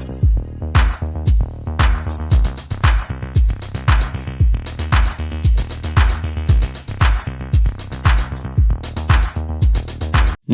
Thank you.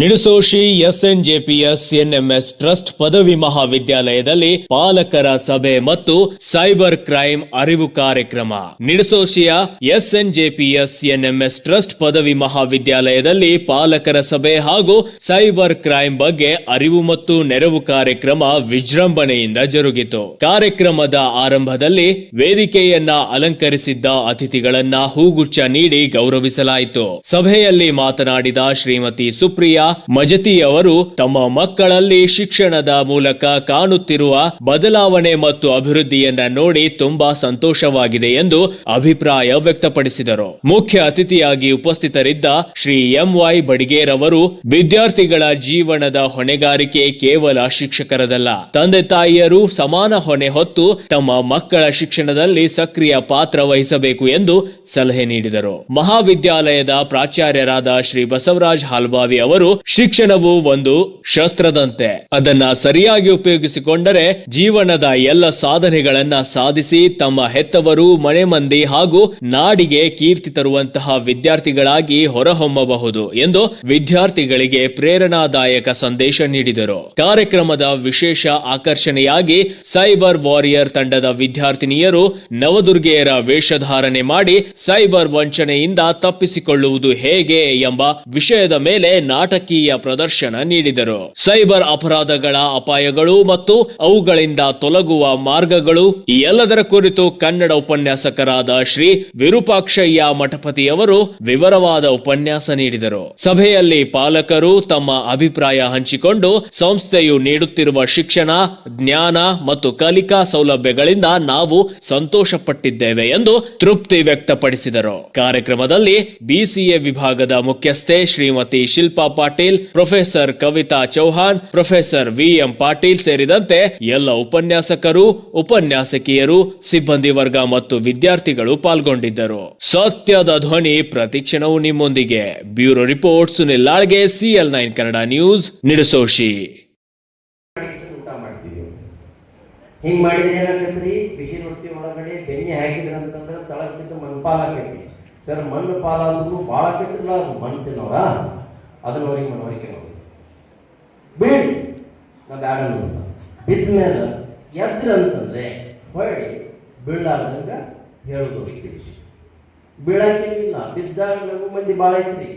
Nidasoshi SNJPS NMS trust ಪದವಿ ಮಹಾವಿದ್ಯಾಲಯದಲ್ಲಿ ಪಾಲಕರ ಸಭೆ ಮತ್ತು ಸೈಬರ್ ಕ್ರೈಮ್ ಅರಿವು ಕಾರ್ಯಕ್ರಮ. ನಿಡಸೋಶಿಯ ಎಸ್ಎನ್ಜೆಪಿಎಸ್ ಎನ್ಎಂಎಸ್ ಟ್ರಸ್ಟ್ ಪದವಿ ಮಹಾವಿದ್ಯಾಲಯದಲ್ಲಿ ಪಾಲಕರ ಸಭೆ ಹಾಗೂ ಸೈಬರ್ ಕ್ರೈಮ್ ಬಗ್ಗೆ ಅರಿವು ಮತ್ತು ನೆರವು ಕಾರ್ಯಕ್ರಮ ವಿಜೃಂಭಣೆಯಿಂದ ಜರುಗಿತು. ಕಾರ್ಯಕ್ರಮದ ಆರಂಭದಲ್ಲಿ ವೇದಿಕೆಯನ್ನ ಅಲಂಕರಿಸಿದ್ದ ಅತಿಥಿಗಳನ್ನ ಹೂಗುಚ್ಛ ನೀಡಿ ಗೌರವಿಸಲಾಯಿತು. ಸಭೆಯಲ್ಲಿ ಮಾತನಾಡಿದ ಶ್ರೀಮತಿ ಸುಪ್ರಿಯಾ ಮಜತಿ ಅವರು ತಮ್ಮ ಮಕ್ಕಳಲ್ಲಿ ಶಿಕ್ಷಣದ ಮೂಲಕ ಕಾಣುತ್ತಿರುವ ಬದಲಾವಣೆ ಮತ್ತು ಅಭಿವೃದ್ಧಿಯನ್ನ ನೋಡಿ ತುಂಬಾ ಸಂತೋಷವಾಗಿದೆ ಎಂದು ಅಭಿಪ್ರಾಯ ವ್ಯಕ್ತಪಡಿಸಿದರು. ಮುಖ್ಯ ಅತಿಥಿಯಾಗಿ ಉಪಸ್ಥಿತರಿದ್ದ ಶ್ರೀ ಎಂ ವೈ ಬಡಿಗೇರ್ ಅವರು ವಿದ್ಯಾರ್ಥಿಗಳ ಜೀವನದ ಹೊಣೆಗಾರಿಕೆ ಕೇವಲ ಶಿಕ್ಷಕರದಲ್ಲ, ತಂದೆ ತಾಯಿಯರು ಸಮಾನ ಹೊಣೆ ಹೊತ್ತು ತಮ್ಮ ಮಕ್ಕಳ ಶಿಕ್ಷಣದಲ್ಲಿ ಸಕ್ರಿಯ ಪಾತ್ರ ವಹಿಸಬೇಕು ಎಂದು ಸಲಹೆ ನೀಡಿದರು. ಮಹಾವಿದ್ಯಾಲಯದ ಪ್ರಾಚಾರ್ಯರಾದ ಶ್ರೀ ಬಸವರಾಜ್ ಹಾಲ್ಬಾವಿ ಅವರು ಶಿಕ್ಷಣವು ಒಂದು ಶಸ್ತ್ರದಂತೆ. ಅದನ್ನ ಸರಿಯಾಗಿ ಉಪಯೋಗಿಸಿಕೊಂಡರೆ ಜೀವನದ ಎಲ್ಲ ಸಾಧನೆಗಳನ್ನ ಸಾಧಿಸಿ ತಮ್ಮ ಹೆತ್ತವರು ಮನೆ ಹಾಗೂ ನಾಡಿಗೆ ಕೀರ್ತಿ ತರುವಂತಹ ವಿದ್ಯಾರ್ಥಿಗಳಾಗಿ ಹೊರಹೊಮ್ಮಬಹುದು ಎಂದು ವಿದ್ಯಾರ್ಥಿಗಳಿಗೆ ಪ್ರೇರಣಾದಾಯಕ ಸಂದೇಶ ನೀಡಿದರು. ಕಾರ್ಯಕ್ರಮದ ವಿಶೇಷ ಆಕರ್ಷಣೆಯಾಗಿ ಸೈಬರ್ ವಾರಿಯರ್ ತಂಡದ ವಿದ್ಯಾರ್ಥಿನಿಯರು ನವದುರ್ಗೆಯರ ವೇಷಧಾರಣೆ ಮಾಡಿ ಸೈಬರ್ ವಂಚನೆಯಿಂದ ತಪ್ಪಿಸಿಕೊಳ್ಳುವುದು ಹೇಗೆ ಎಂಬ ವಿಷಯದ ಮೇಲೆ ನಾಟಕೀಯ ಪ್ರದರ್ಶನ ನೀಡಿದರು. ಸೈಬರ್ ಅಪರಾಧಗಳ ಅಪಾಯಗಳು ಮತ್ತು ಅವುಗಳಿಂದ ತೊಲಗುವ ಮಾರ್ಗಗಳು ಈ ಎಲ್ಲದರ ಕುರಿತು ಕನ್ನಡ ಉಪನ್ಯಾಸಕರಾದ ಶ್ರೀ ವಿರೂಪಾಕ್ಷಯ್ಯ ಮಠಪತಿಯವರು ವಿವರವಾದ ಉಪನ್ಯಾಸ ನೀಡಿದರು. ಸಭೆಯಲ್ಲಿ ಪಾಲಕರು ತಮ್ಮ ಅಭಿಪ್ರಾಯ ಹಂಚಿಕೊಂಡು ಸಂಸ್ಥೆಯು ನೀಡುತ್ತಿರುವ ಶಿಕ್ಷಣ, ಜ್ಞಾನ ಮತ್ತು ಕಲಿಕಾ ಸೌಲಭ್ಯಗಳಿಂದ ನಾವು ಸಂತೋಷ ಪಟ್ಟಿದ್ದೇವೆ ಎಂದು ತೃಪ್ತಿ ವ್ಯಕ್ತಪಡಿಸಿದರು. ಕಾರ್ಯಕ್ರಮದಲ್ಲಿ ಬಿಸಿಎ ವಿಭಾಗದ ಮುಖ್ಯಸ್ಥೆ Shrimati Shilpa professor Kavita Chauhan professor V M Patil ಸೇರಿದಂತೆ ಎಲ್ಲ ಉಪನ್ಯಾಸಕರು, ಉಪನ್ಯಾಸಕಿಯರು, ಸಿಬ್ಬಂದಿ ವರ್ಗ ಮತ್ತು ವಿದ್ಯಾರ್ಥಿಗಳು ಪಾಲ್ಗೊಂಡಿದ್ದರು. ಸತ್ಯದ ಧ್ವನಿ ಪ್ರತಿಕ್ಷಣವು ನಿಮ್ಮೊಂದಿಗೆ. Bureau report Sunil ಲಾಳ್ಗೆ, CL nine Kannada news Nidasoshi ಹಿಂಗ್ ಮಾಡಿದ್ರೆ ಏನಾಗೈತ್ರಿ ಬಿಸಿ ರೊಟ್ಟಿ ಒಳಗಡೆ ಬೆಣ್ಣೆ ಹಾಕಿದ್ರ ಅಂತಂದ್ರೆ ಮಣ್ಣು ಸರ್, ಮಣ್ಣು ಪಾಲಾದ್ರು ಭಾಳ ಕೆಟ್ಟಿಲ್ಲ ಮಣ್ಣು ತಿನ್ನೋರ? ಅದನ್ನ ಅವರಿಗೆ ಮನವರಿಕೆ ಮಾಡಿ ಬೀಳಿ ನಾ ಬ್ಯಾಡ ಅಂತ ಬಿದ್ದ ಮೇಲೆ ಎದ್ರ ಅಂತಂದ್ರೆ ಹೊಳ್ಳಿ ಬೀಳಾರ್ದಂಗ ಹೇಳೋದು ಅವ್ರಿಗೆ ತಿಳಿಸಿ ಬಿದ್ದಾಗ ನಮಗೂ ಮಂದಿ ಭಾಳ ಐತ್ರಿ.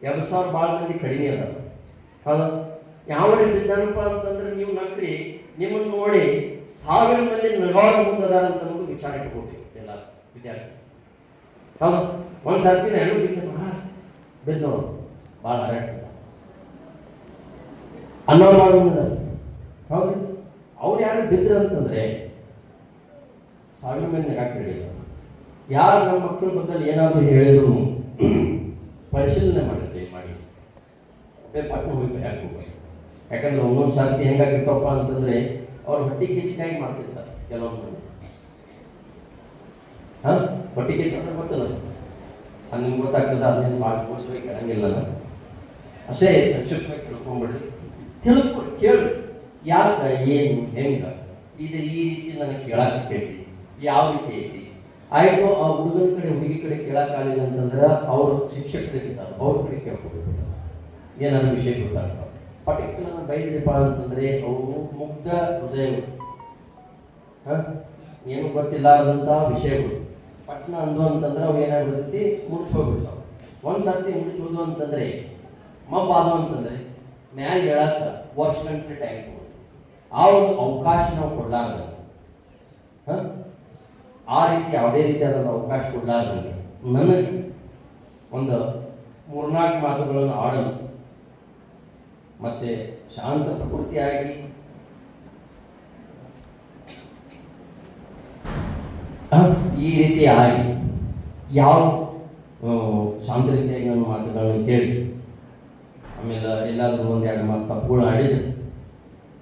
ಎರಡು ಸಾವಿರ ಭಾಳ ಮಂದಿ ಕಡಿಮೆ ಅದ ಹೌದಾ? ಯಾವ ಬಿದ್ದಾನಪ್ಪ ಅಂತಂದ್ರೆ ನೀವು ನಕ್ರಿ ನಿಮ್ಮನ್ನು ನೋಡಿ ಸಾವಿರ ಮಂದಿ ನಗಾಡ ಮುಂದದ ಅಂತ ನಮಗೂ ವಿಚಾರ ಇಟ್ಕೊಳ್ತೀವಿ ಎಲ್ಲ ವಿದ್ಯಾರ್ಥಿ. ಹೌದು? ಒಂದು ಸರ್ತಿ ಬಿದ್ದು ಭಾಳ ಕರೆಕ್ಟ್ ಅನ್ನೋ ಹೌದು ಅವ್ರು ಯಾರು ಬಿದ್ದರು ಅಂತಂದ್ರೆ ಸಾವಿರ ಮೇಲೆ ನಗಾಕ್ಬಿಡಿ ಯಾರು ನಮ್ಮ ಮಕ್ಕಳ ಬದ್ದಲ್ಲಿ ಏನಾದರೂ ಹೇಳಿದ್ರು, ಪರಿಶೀಲನೆ ಮಾಡಿರ್ತೀವಿ ಮಾಡಿ. ಪಕ್ಕ ಹೋಗಿ ಯಾಕೆ ಹೋಗ್ಬೇಕು ಯಾಕಂದ್ರೆ ಒಂದೊಂದು ಸಾರ್ತಿ ಹೆಂಗಾಗಿತ್ತಪ್ಪ ಅಂತಂದ್ರೆ ಅವ್ರು ಹೊಟ್ಟೆ ಕಿಚ್ಚಾಗಿ ಮಾಡ್ತಿರ್ತಾರೆ ಕೆಲವೊಂದು ಹಾಂ? ಹೊಟ್ಟೆ ಕಿಚ್ಚ ಅಂದ್ರೆ ಗೊತ್ತಲ್ಲ. ಅದು ನಿಮ್ಗೆ ಗೊತ್ತಾಗ್ತದೆ ಅದನ್ನೇನು ಕೋರ್ಸ್ವಾಗಿ ಕೇಳಂಗಿಲ್ಲ ನಾನು ಅಷ್ಟೇ ಸಂಕ್ಷಿಪ್ತವಾಗಿ ತಿಳ್ಕೊಂಬಿಡ್ರಿ ತಿಳ್ಕೊಂಡು ಕೇಳು. ಯಾಕೆ ಏನು, ಹೆಂಗ? ಇದು ಈ ರೀತಿ ನನಗೆ ಕೇಳಕ್ಕೆ ಸಿಕ್ಕೈತಿ. ಯಾವ ರೀತಿ ಐತಿ? ಆಯ್ತು, ಆ ಹುಡುಗನ ಕಡೆ, ಹುಡುಗಿ ಕಡೆ ಕೇಳಕ್ಕಾಗಲಿಲ್ಲ ಅಂತಂದ್ರೆ ಅವರು ಶಿಕ್ಷಕರು ಇರ್ತಾರೆ ಅವ್ರ ಕಡೆ ಕೇಳ್ಕೊಬೇಕು ಏನಾದ್ರು ವಿಷಯ ಗೊತ್ತಾಗ ಪರ್ಟಿಕ್ಯುಲರ್ ಬೈದ್ರಿಪ್ಪ ಅಂತಂದ್ರೆ, ಅವರು ಮುಗ್ಧ ಹೃದಯ? ಏನು ಗೊತ್ತಿಲ್ಲಾರದಂಥ ವಿಷಯಗಳು. ಪಟ್ನ ಅಂದು ಅಂತಂದ್ರೆ ಅವು ಏನಾಗ್ಬಿಡ್ತೈತಿ ಮುಡ್ಸಿ ಹೋಗ್ಬಿಡ್ತಾವ ಒಂದು ಸರ್ತಿ ಮುಡ್ಸಿ ಹೋದು ಅಂತಂದ್ರೆ ಮಬ್ಬಾದು ಅಂತಂದ್ರೆ ಮ್ಯಾಲ ಹೇಳಕ್ಕ ವರ್ಷ ಗಂಟೆ ಟೈಮ್ ಆ ಒಂದು ಅವಕಾಶ ನಾವು ಕೊಡ್ಲಾರ್ದ? ಆ ರೀತಿ ಯಾವುದೇ ರೀತಿಯಾದ ಅವಕಾಶ ಕೊಡ್ಲಾರ್ದಂಗೆ. ನನಗೆ ಒಂದು ಮೂರ್ನಾಲ್ಕು ಮಾತುಗಳನ್ನು ಆಡಲು ಮತ್ತೆ ಶಾಂತ ಪ್ರಕೃತಿಯಾಗಿ ಈ ರೀತಿ ಆಗಿ ಯಾವ ಶಾಂತ ರೀತಿಯಾಗಿ ನನ್ನ ಮಾತುಗಳನ್ನು ಕೇಳಿ. ಆಮೇಲೆ ಎಲ್ಲಾದರೂ ಒಂದು ಎರಡು ಮಾತು ತಪ್ಪುಗಳು ಆಡಿದ್ರೆ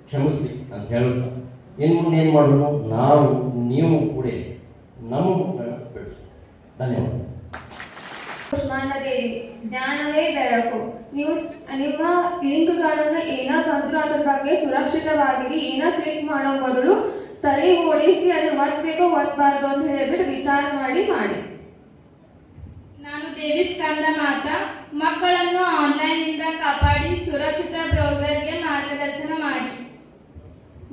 ಕ್ಷಮಿಸ್ಲಿ ಅಂತ ಹೇಳುತ್ತ ಇನ್ನು ಮುಂದೆ ಏನು ಮಾಡೋಣ ನಾವು, ನೀವು ಕೂಡ ನಮ್ಮ ಮಕ್ಕಳನ್ನ ಬೆಳೆಸೋಣ ಧನ್ಯವಾದ. ಜ್ಞಾನವೇ ಬೆಳಕು. ನೀವು ನಿಮ್ಮ ಲಿಂಕ್ಗಳನ್ನು ಏನ ಬಂದ್ರು ಅದ್ರ ಬಗ್ಗೆ ಸುರಕ್ಷಿತವಾಗಿರಿ, ಏನ ಕ್ಲಿಕ್ ಮಾಡೋ ಬದಲು ತಲೆ ಓಡಿಸಿ ಅದು ಒತ್ಬೇಕು ಒತ್ತಬಾರ್ದು ಅಂತ ಹೇಳ್ಬಿಟ್ಟು ವಿಚಾರ ಮಾಡಿ ಮಾಡಿ. ನಾನು ದೇವಿ ಸ್ಕಂದ ಮಾತಾ, ಮಕ್ಕಳನ್ನು ಆನ್ಲೈನ್ನಿಂದ ಕಾಪಾಡಿ, ಸುರಕ್ಷಿತ ಬ್ರೌಸರ್ಗೆ ಮಾರ್ಗದರ್ಶನ ಮಾಡಿ.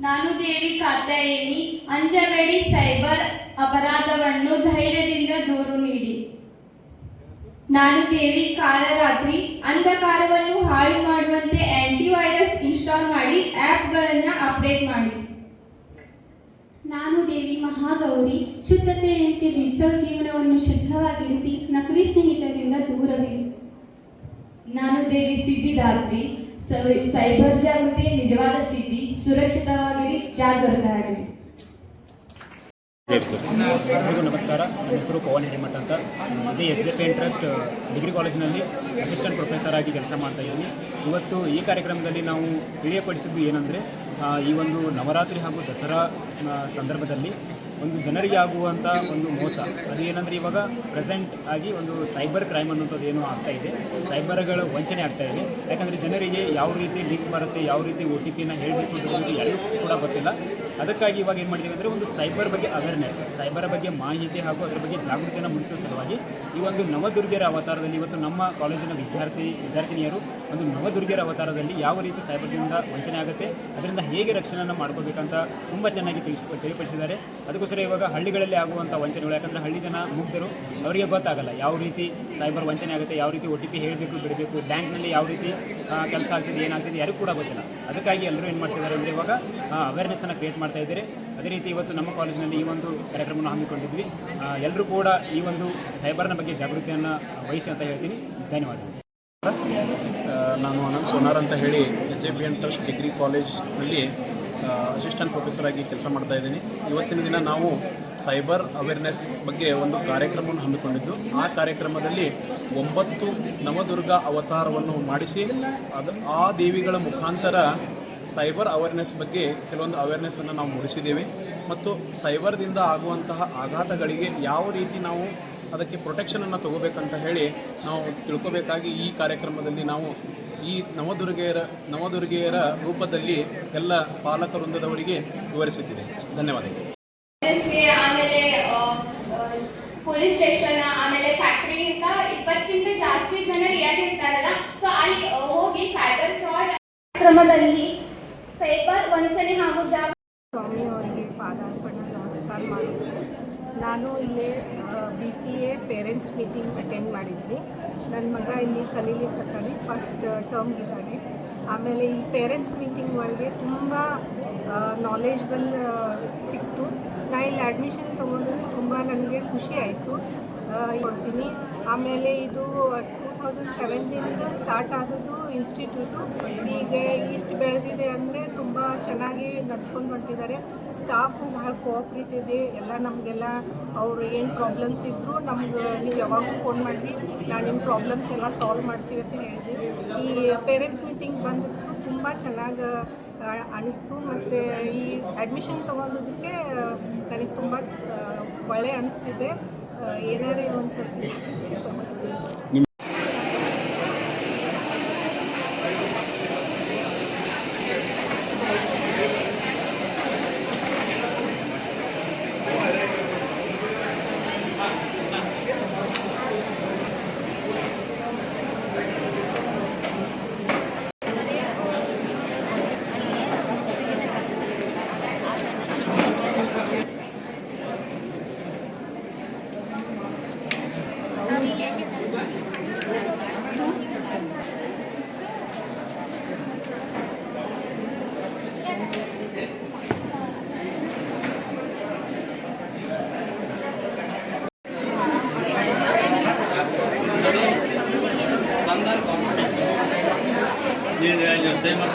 ನಾನು ದೇವಿ ಕಾತ್ಯಾಯಿನಿ, ಅಂಜಬೇಡಿ ಸೈಬರ್ ಅಪರಾಧವನ್ನು ಧೈರ್ಯದಿಂದ ದೂರು ನೀಡಿ. ನಾನು ದೇವಿ ಕಾಲರಾತ್ರಿ, ಅಂಧಕಾರವನ್ನು ಹಾಳು ಮಾಡುವಂತೆ ಆಂಟಿವೈರಸ್ ಇನ್ಸ್ಟಾಲ್ ಮಾಡಿ ಆ್ಯಪ್ಗಳನ್ನು ಅಪ್ಡೇಟ್ ಮಾಡಿ. ನಾನು ದೇವಿ ಮಹಾಗೌರಿ ಶುದ್ಧತೆಯಂತೆ ಡಿಜಿಟಲ್ ಜೀವನವನ್ನು ಶುದ್ಧವಾಗಿರಿಸಿ ನಕಲಿ ಸ್ನೇಹಿತರಿಂದ ದೂರವಿರಿ. ನಾನು ದೇವಿ ಸಿದ್ಧಿದಾತ್ರಿ ಸೈಬರ್ ಜಾಗೃತಿ ನಿಜವಾದ ಸಿದ್ಧಿ ಸುರಕ್ಷಿತವಾಗಿರಿ ಜಾಗೃತರಾಗಿರಿ. ಎಲ್ಲರಿಗೂ ನಮಸ್ಕಾರ. ನನ್ನ ಹೆಸರು ಪವನ್ ಹಿರೇಮಠ ಅಂತ. ಇದೇ S J P interest degree ಕಾಲೇಜಿನಲ್ಲಿ ಅಸಿಸ್ಟೆಂಟ್ ಪ್ರೊಫೆಸರ್ ಆಗಿ ಕೆಲಸ ಮಾಡ್ತಾ ಇದ್ದೀನಿ. ಇವತ್ತು ಈ ಕಾರ್ಯಕ್ರಮದಲ್ಲಿ ನಾವು ತಿಳಿಯಪಡಿಸಿದ್ದು ಏನಂದರೆ ಈ ಒಂದು ನವರಾತ್ರಿ ಹಾಗೂ ದಸರಾ ಸಂದರ್ಭದಲ್ಲಿ ಒಂದು ಜನರಿಗೆ ಆಗುವಂಥ ಒಂದು ಮೋಸ. ಅದು ಏನಂದರೆ ಇವಾಗ ಪ್ರೆಸೆಂಟ್ ಆಗಿ ಒಂದು ಸೈಬರ್ ಕ್ರೈಮ್ ಅನ್ನೋಂಥದ್ದು ಏನು ಆಗ್ತಾ ಇದೆ. ಸೈಬರ್ಗಳ ವಂಚನೆ ಆಗ್ತಾ ಇದೆ. ಯಾಕಂದರೆ ಜನರಿಗೆ ಯಾವ ರೀತಿ ಲಿಂಕ್ ಬರುತ್ತೆ, ಯಾವ ರೀತಿ ಒ ಟಿ ಪಿನ ಹೇಳಬೇಕು ಅಂತ ಎಲ್ಲೂ ಕೂಡ ಗೊತ್ತಿಲ್ಲ. ಅದಕ್ಕಾಗಿ ಇವಾಗ ಏನು ಮಾಡಿದ್ದೀವಿ ಅಂದರೆ ಒಂದು ಸೈಬರ್ ಬಗ್ಗೆ ಅವೇರ್ನೆಸ್ ಸೈಬರ್ ಬಗ್ಗೆ ಮಾಹಿತಿ ಹಾಗೂ ಅದರ ಬಗ್ಗೆ ಜಾಗೃತಿಯನ್ನು ಮೂಡಿಸುವ ಸಲುವಾಗಿ ಈ ಒಂದು ನವದುರ್ಗರ ಅವತಾರದಲ್ಲಿ ಇವತ್ತು ನಮ್ಮ ಕಾಲೇಜಿನ ವಿದ್ಯಾರ್ಥಿ, ವಿದ್ಯಾರ್ಥಿನಿಯರು ಒಂದು ನವದುರ್ಗರ ಅವತಾರದಲ್ಲಿ ಯಾವ ರೀತಿ ಸೈಬರ್ನಿಂದ ವಂಚನೆ ಆಗುತ್ತೆ, ಅದರಿಂದ ಹೇಗೆ ರಕ್ಷಣೆಯನ್ನು ಮಾಡ್ಕೋಬೇಕಂತ ತುಂಬ ಚೆನ್ನಾಗಿ ತಿಳಿಸ್, ತಿಳಿಪಡಿಸಿದ್ದಾರೆ. ಅದಕ್ಕೋಸ್ಕರ ಇವಾಗ ಹಳ್ಳಿಗಳಲ್ಲಿ ಆಗುವಂಥ ವಂಚನೆಗಳು, ಯಾಕಂದರೆ ಹಳ್ಳಿ ಜನ ಮುಗ್ಧರು, ಅವರಿಗೆ ಗೊತ್ತಾಗಲ್ಲ ಯಾವ ರೀತಿ ಸೈಬರ್ ವಂಚನೆ ಆಗುತ್ತೆ, ಯಾವ ರೀತಿ ಒ ಟಿ ಪಿ ಹೇಳಬೇಕು, ಬಿಡಬೇಕು, ಬ್ಯಾಂಕ್ನಲ್ಲಿ ಯಾವ ರೀತಿ ಕೆಲಸ ಆಗ್ತಿದೆ, ಏನಾಗ್ತಿದೆ, ಯಾರಿಗೂ ಕೂಡ ಗೊತ್ತಿಲ್ಲ. ಅದಕ್ಕಾಗಿ ಎಲ್ಲರೂ ಏನು ಮಾಡ್ತಿದ್ದಾರೆ ಅಂದರೆ ಇವಾಗ ಅವೇರ್ನೆಸ್ಸನ್ನು ಕ್ರಿಯೇಟ್ ಮಾಡ್ತಾ ಇದ್ದಾರೆ. ಅದೇ ರೀತಿ ಇವತ್ತು ನಮ್ಮ ಕಾಲೇಜಿನಲ್ಲಿ ಈ ಒಂದು ಕಾರ್ಯಕ್ರಮವನ್ನು ಹಮ್ಮಿಕೊಂಡಿದ್ವಿ. ಎಲ್ಲರೂ ಕೂಡ ಈ ಒಂದು ಸೈಬರ್ನ ಬಗ್ಗೆ ಜಾಗೃತಿಯನ್ನು ವಹಿಸಿ ಅಂತ ಹೇಳ್ತೀನಿ. ಧನ್ಯವಾದಗಳು. ನಾನು ಅನಂತ್ ಸೋನಾರ್ ಅಂತ ಹೇಳಿ S A B N trust degree ಕಾಲೇಜ್ನಲ್ಲಿ ಅಸಿಸ್ಟೆಂಟ್ ಪ್ರೊಫೆಸರ್ ಆಗಿ ಕೆಲಸ ಮಾಡ್ತಾ ಇದ್ದೀನಿ. ಇವತ್ತಿನ ದಿನ ನಾವು ಸೈಬರ್ ಅವೇರ್ನೆಸ್ ಬಗ್ಗೆ ಒಂದು ಕಾರ್ಯಕ್ರಮವನ್ನು ಹಮ್ಮಿಕೊಂಡಿದ್ದು. ಆ ಕಾರ್ಯಕ್ರಮದಲ್ಲಿ ಒಂಬತ್ತು ನವದುರ್ಗ ಅವತಾರವನ್ನು ಮಾಡಿಸಿ, ಅದು ಆ ದೇವಿಗಳ ಮುಖಾಂತರ ಸೈಬರ್ ಅವೇರ್ನೆಸ್ ಬಗ್ಗೆ ಕೆಲವೊಂದು ಅವೇರ್ನೆಸ್ಸನ್ನು ನಾವು ಮೂಡಿಸಿದ್ದೇವೆ. ಮತ್ತು ಸೈಬರ್ದಿಂದ ಆಗುವಂತಹ ಆಘಾತಗಳಿಗೆ ಯಾವ ರೀತಿ ನಾವು ಅದಕ್ಕೆ ಪ್ರೊಟೆಕ್ಷನನ್ನು ತಗೋಬೇಕಂತ ಹೇಳಿ ನಾವು ತಿಳ್ಕೋಬೇಕಾಗಿ ಈ ಕಾರ್ಯಕ್ರಮದಲ್ಲಿ ನಾವು ಈ ನವದುರ್ಗೆಯರ ನವದುರ್ಗೆಯರ ರೂಪದಲ್ಲಿ ಎಲ್ಲ ಪಾಲಕ ವೃಂದದವರಿಗೆ ವಿವರಿಸುತ್ತಿದೆ ಧನ್ಯವಾದಗಳು. ಪೊಲೀಸ್ ಸ್ಟೇಷನ್ ಆಮೇಲೆ ಫ್ಯಾಕ್ಟ್ರಿಯಿಂದ ಇಪ್ಪತ್ತಕ್ಕಿಂತ ಜಾಸ್ತಿ ಜನ ರಿಯಾಕ್ಟ್ ಇರ್ತಾರಲ್ಲ ಸೊ ಅಲ್ಲಿ ಹೋಗಿ ಸೈಬರ್ ಫ್ರಾಡ್ ಕ್ರಮದಲ್ಲಿ ಸೈಬರ್ ವಂಚನೆ ಹಾಗೂ ಜಾಗ ಸ್ವಾಮಿ ಅವರಿಗೆ ಪಾದಾರ್ಪಣ ನಮಸ್ಕಾರ ಮಾಡಿದ್ವಿ ನಾನು ಇಲ್ಲಿ B C A parents meeting attend ಮಾಡಿದ್ವಿ. ನನ್ನ ಮಗ ಇಲ್ಲಿ ಕಲೀಲಿಕ್ಕೆ ಫಸ್ಟ್ ಟರ್ಮ್ ಇದ್ದಾನೆ. ಆಮೇಲೆ ಈ ಪೇರೆಂಟ್ಸ್ ಮೀಟಿಂಗ್ ಒಳಗೆ ತುಂಬ ನಾಲೆಜ್ಬಲ್ ಸಿಕ್ತು. ನಾ ಇಲ್ಲಿ ಅಡ್ಮಿಷನ್ ತೊಗೊಂಡಿದ್ದು ತುಂಬ ನನಗೆ ಖುಷಿ ಆಯಿತು. ಕೊಡ್ತೀನಿ. ಆಮೇಲೆ ಇದು ತೌಸಂಡ್ ಸೆವೆಂಟೀನ್ಗೆ ಸ್ಟಾರ್ಟ್ ಆದದ್ದು ಇನ್ಸ್ಟಿಟ್ಯೂಟು ಈಗ ಇಷ್ಟು ಬೆಳೆದಿದೆ ಅಂದರೆ ತುಂಬ ಚೆನ್ನಾಗಿ ನಡ್ಸ್ಕೊಂಡು ಹೊಂಟಿದ್ದಾರೆ. ಸ್ಟಾಫು ಭಾಳ ಕೋಆಪ್ರೇಟ್ ಇದೆ. ಎಲ್ಲ ನಮಗೆಲ್ಲ ಅವರು ಏನು ಪ್ರಾಬ್ಲಮ್ಸ್ ಇದ್ದರೂ ನಮ್ಗೆ ನೀವು ಯಾವಾಗಲೂ ಫೋನ್ ಮಾಡಿ, ನಾನು ನಿಮ್ಮ ಪ್ರಾಬ್ಲಮ್ಸ್ ಎಲ್ಲ ಸಾಲ್ವ್ ಮಾಡ್ತೀವಿ ಅಂತ ಹೇಳಿದ್ವಿ. ಈ ಪೇರೆಂಟ್ಸ್ ಮೀಟಿಂಗ್ ಬಂದಿದ್ದು ತುಂಬ ಚೆನ್ನಾಗಿ ಅನಿಸ್ತು. ಮತ್ತು ಈ ಅಡ್ಮಿಷನ್ ತೊಗೊಂಡೋದಕ್ಕೆ ನನಗೆ ತುಂಬ ಒಳ್ಳೆ ಅನಿಸ್ತಿದೆ. ಏನಾರೇ ಒಂದು ಸ್ವಲ್ಪ ಸಮಸ್ಯೆ. eu sei, mas.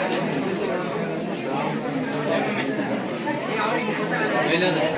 Beleza.